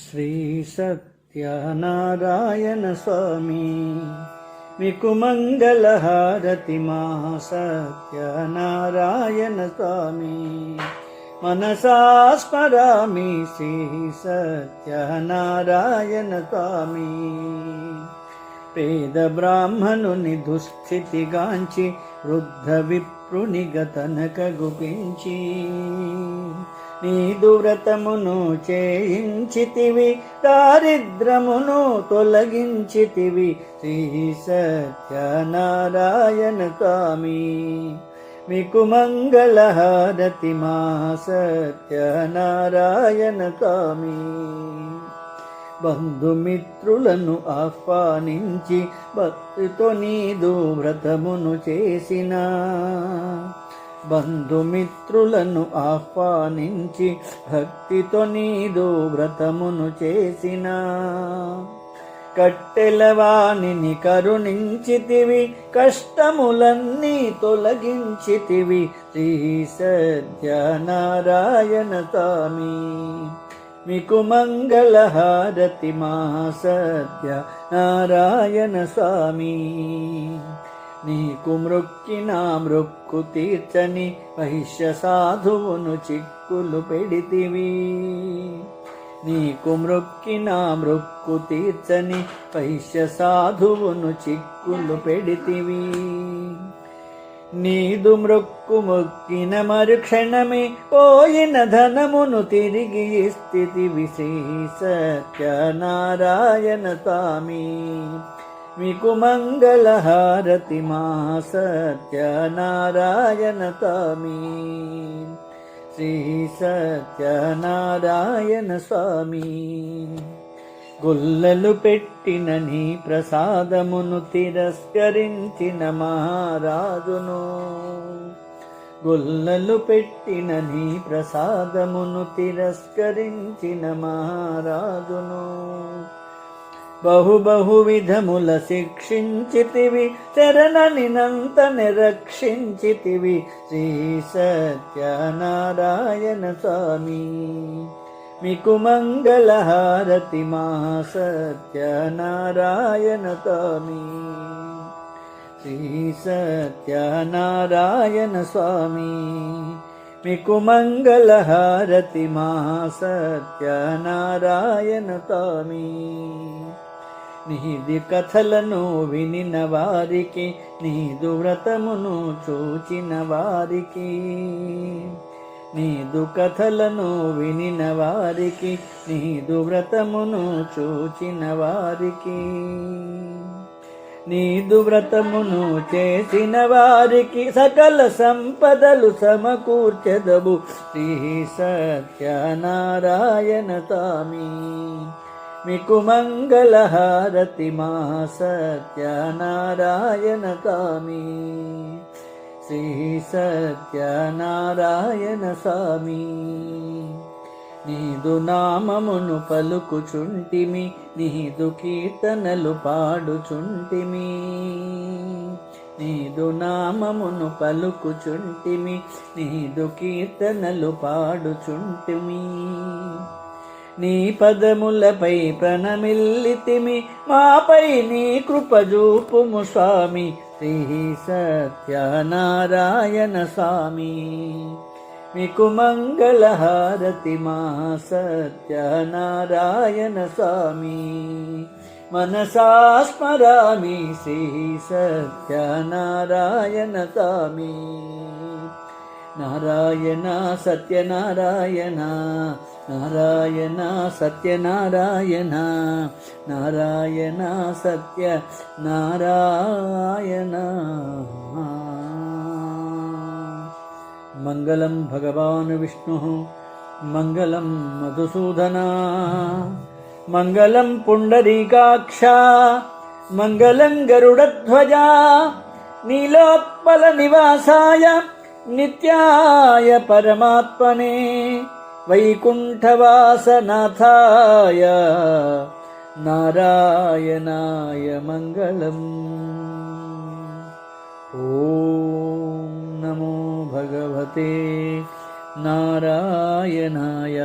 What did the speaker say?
శ్రీ సత్యనారాయణ స్వామి మీకు మంగళహారతి మా సత్యనారాయణ స్వామి మనసా స్మరామి శ్రీ సత్యనారాయణ స్వామి. పేద బ్రాహ్మణుని దుస్థితిగాంచి వృద్ధ విప్రుని గతనక గుపించి నీదు వ్రతమును చేయించితివి దారిద్రమును తొలగించితివి. శ్రీ సత్యనారాయణ స్వామి మీకు మంగళహారతి మా సత్యనారాయణ స్వామి. బంధుమిత్రులను ఆహ్వానించి భక్తితో నీదు వ్రతమును చేసిన. బంధుమిత్రులను ఆహ్వానించి భక్తితో నీదు వ్రతమును చేసిన. కట్టెలవాణిని కరుణించితివి కష్టములన్నీ తొలగించితివి శ్రీ సత్యనారాయణ స్వామి. మీకు మంగళహారతి మా సత్య నారాయణ స్వామి. నీకు మృక్కిన మృక్కు తీర్చని వైశ్య సాధువును చిక్కులు పెడితివి. నీకు మృక్కిన మృక్కు తీర్చని వైశ్య సాధువును చిక్కులు పెడితివి. నీదు మృక్కు మొక్కిన మరుక్షణమే పోయిన ధనమును తిరిగి స్థితి విశేష సత్యనారాయణ స్వామి. మీకు మంగళహారతి మా సత్యనారాయణ స్వామి. శ్రీ సత్యనారాయణ స్వామి. గుల్లలు పెట్టిన నీ ప్రసాదమును తిరస్కరించిన మహారాజును. గుల్లలు పెట్టిన నీ ప్రసాదమును తిరస్కరించిన మహారాజును. बहु बहुविधमुलशिक्षिञ्चिति वि शरननिनंतनि रक्षिञ्चिति वि श्रीसत्यनारायण स्वामी। मे कुमङ्गलहारति मा सत्यनारायणतोमी श्रीसत्यनारायण स्वामी। मे कुमङ्गलहारति मा सत्यनारायणतामी నీది కథలను వినిన వారికి నీదు వ్రతమును చూచిన వారికి. నీదు కథలను వినిన వారికి నీదు వ్రతమును చూచిన వారికి. నీదు వ్రతమును చేసిన వారికి సకల సంపదలు సమకూర్చెదవు. శ్రీ సత్యనారాయణ స్వామి. మీకు మంగళహారతి మా సత్యనారాయణ స్వామి. శ్రీ సత్యనారాయణ స్వామి. నీదు నామమును పలుకుచుంటిమి నీదు కీర్తనలు పాడుచుంటిమి. నీదు నామమును పలుకుచుంటిమి నీదు కీర్తనలు పాడుచుంటిమి. నీ పదములపై ప్రణమిల్లితిమి మాపై నీ కృపజూపుము స్వామి. శ్రీ సత్యనారాయణ స్వామి. మీకు మంగళహారతి మా సత్యనారాయణ స్వామి. మనసాస్మరామి శ్రీ సత్యనారాయణ స్వామి. నారాయణ సత్యనారాయణ నారాయణ సత్యనారాయణ నారాయణ సత్య నారాయణ. మంగళం భగవాన్ విష్ణు మంగళం మధుసూదనా మంగళం పుండరీకాక్ష మంగళం గరుడధ్వజ నీలోత్పల నివాసాయ నిత్యాయ పరమాత్మనే. वैकुण्ठवासनाथाय नारायणाय मङ्गलम्। ॐ नमो भगवते नारायणाय।